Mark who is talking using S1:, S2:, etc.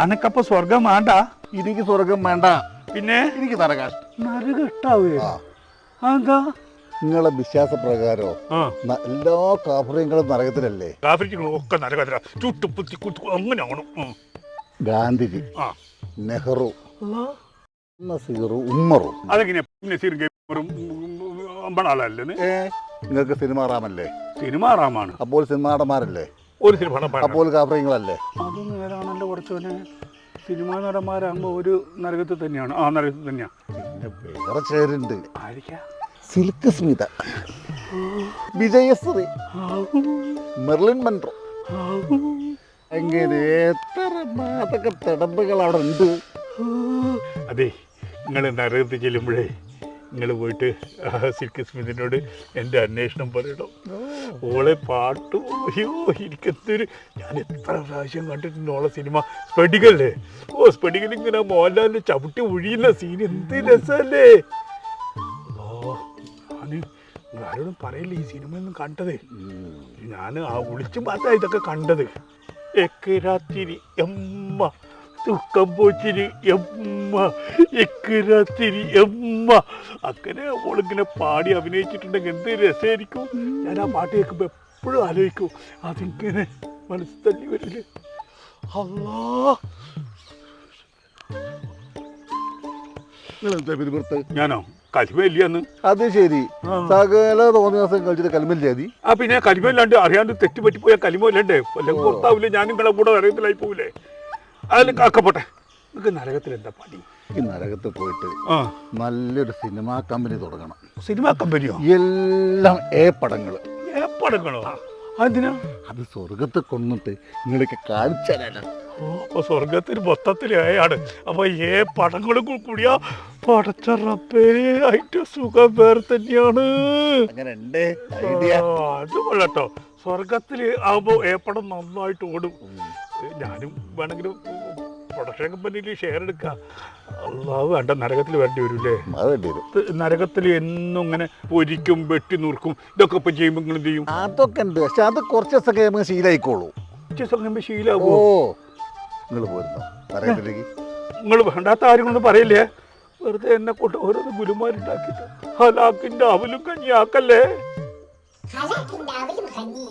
S1: അനക്കപ്പൊ സ്വർഗം വേണ്ട.
S2: എനിക്ക് സ്വർഗം വേണ്ട.
S1: പിന്നെ?
S2: എനിക്ക് നരകാശ
S1: നരകം. ഇഷ്ടാവേ
S2: ആ.
S1: അതെന്താ?
S2: നിങ്ങളെ
S1: വിശ്വാസ
S2: പ്രകാരം എല്ലാ കാഫറിയങ്ങളും നരകത്തിലല്ലേ?
S1: ഒക്കെ നരകത്തില. അങ്ങനെ ആവണം.
S2: ഗാന്ധിജി നെഹ്റു നസീറു ഉമ്മറു. നിങ്ങൾക്ക് സിനിമ റാമല്ലേ?
S1: സിനിമ റാമാണ്.
S2: അപ്പോൾ സിനിമ നടന്മാരല്ലേ
S1: ഒരു സിനിമ.
S2: അപ്പോൾ കാഫര്യങ്ങളല്ലേ
S1: അത് നേരാണല്ലോ കുറച്ചോനെ സിനിമാ നടന്മാരാകുമ്പോൾ ഒരു നരകത്തിൽ തന്നെയാണ്. ആ നരകത്തിൽ തന്നെയാ.
S2: പിന്നെ വേറെ ചേരുണ്ട്. സിൽക്ക് സ്മിത. വിജയശ്രീ. Marilyn Monroe. അങ്ങനെ എത്ര മാതൊക്കെ തിടമ്പുകൾ അവിടെ ഉണ്ട്?
S1: അതെ നിങ്ങൾ നരകത്തിൽ ചെല്ലുമ്പോഴേ നിങ്ങൾ പോയിട്ട് സിൽക്ക് സ്മിതിനോട് എന്റെ അന്വേഷണം പറയണം. ഓളെ പാട്ട് അയ്യോ എനിക്കെന്തൊരു ഞാൻ എത്ര പ്രാവശ്യം കണ്ടിട്ടുണ്ട് ഓളെ സിനിമ. സ്പെഡികല്ലേ ഓ സ്പെഡികൽ ഇങ്ങനെ മോഹൻലാലിന്റെ ചവിട്ടി ഒഴിയുന്ന സീൻ എന്ത് രസമല്ലേ? ഓ ഞാൻ ആരോടും പറയില്ല ഈ സിനിമ ഒന്നും കണ്ടതേ ഞാൻ ആ വിളിച്ചു മാത്രം ഇതൊക്കെ കണ്ടത്. എക്ക് രാത്രി എമ്മ ദുഃഖം പോച്ചിരി എമ്മ എക്കരാത്തിരി എമ്മ. അങ്ങനെ അവളിങ്ങനെ പാടി അഭിനയിച്ചിട്ടുണ്ടെങ്കിൽ എന്ത് രസമായിരിക്കും? ഞാൻ ആ പാട്ട് കേൾക്കുമ്പോൾ എപ്പോഴും ആലോചിക്കും അതിങ്ങനെ മനസ്സിൽ തല്ലി വരില്ല അല്ലാ ഞാനോ? കരിമയില്ലെന്ന്
S2: അത് ശരി. സകല തോന്നിയ ദിവസം കളിച്ചിട്ട് കൽമില്ലേ അതി
S1: ആ പിന്നെ കരിമയില്ലാണ്ട് അറിയാണ്ട് തെറ്റുപറ്റിപ്പോയാൽ പറ്റിപ്പോയാ അല്ലെങ്കിൽ പുറത്താവില്ലേ? ഞാൻ നിങ്ങളെ കൂടെ അറിയത്തില്ലായി പോവില്ലേ അതിൽ കാക്കപ്പോട്ടെ നിങ്ങൾക്ക് നരകത്തിൽ എന്താ പണി?
S2: ഈ നരകത്ത് പോയിട്ട്
S1: ആ.
S2: നല്ലൊരു സിനിമാ കമ്പനി തുടങ്ങണം.
S1: സിനിമാ കമ്പനിയോ?
S2: എല്ലാം ഏ പടങ്ങൾ
S1: ഏപ്പടങ്ങളോ അതിനാ
S2: അത് സ്വർഗത്ത് കൊന്നിട്ട് നിങ്ങൾക്ക് കാണിച്ചു തരാനാ
S1: ഓ അപ്പൊ സ്വർഗത്തിൽ മൊത്തത്തിലായാണ് അപ്പൊ ഏ പടങ്ങളും കൂ- കൂടിയാ പടച്ച റബ്ബേ അതിന്റെ സുഖം വേറെ തന്നെയാണ്.
S2: അങ്ങനെ ഉണ്ട് ഐഡിയ.
S1: ആ, അത് കൊള്ളട്ടോ സ്വർഗത്തിൽ ആവുമ്പോ ഏപ്പടം നന്നായിട്ട് ഓടും. ഞാനും വേണമെങ്കിൽ പ്രൊഡക്ഷൻ കമ്പനിയിൽ ഷെയർ എടുക്കാം. അള്ളാഹ് വേണ്ട നരകത്തിൽ വേണ്ടി വരൂലേ നരകത്തിൽ എന്നും ഇങ്ങനെ ഒരിക്കും വെട്ടി നുറുക്കും ഇതൊക്കെ ഇപ്പൊ ചെയ്യുമ്പോൾ നിങ്ങൾ എന്ത് ചെയ്യും?
S2: അതൊക്കെ ഉണ്ട് പക്ഷെ അത് കുറച്ച് ദിവസമൊക്കെ നമുക്ക് ശീലമായിക്കോളൂ
S1: കുറച്ച് ദിവസം
S2: കഴിയുമ്പോൾ
S1: ശീലാവോ?
S2: നിങ്ങൾ പോരുന്നോ? നരകത്തിലേക്ക്
S1: നിങ്ങൾ വേണ്ടാത്ത കാര്യങ്ങളൊന്നും പറയില്ലേ? വെറുതെ എന്നെ കൊണ്ട് ഓരോന്ന് ഗുരുമാരുണ്ടാക്കിയിട്ട് ഹലാക്കിന്റെ അവലും കഞ്ഞിയാക്കല്ലേ?
S3: ഹലാക്കിന്റെ അവലും കഞ്ഞി.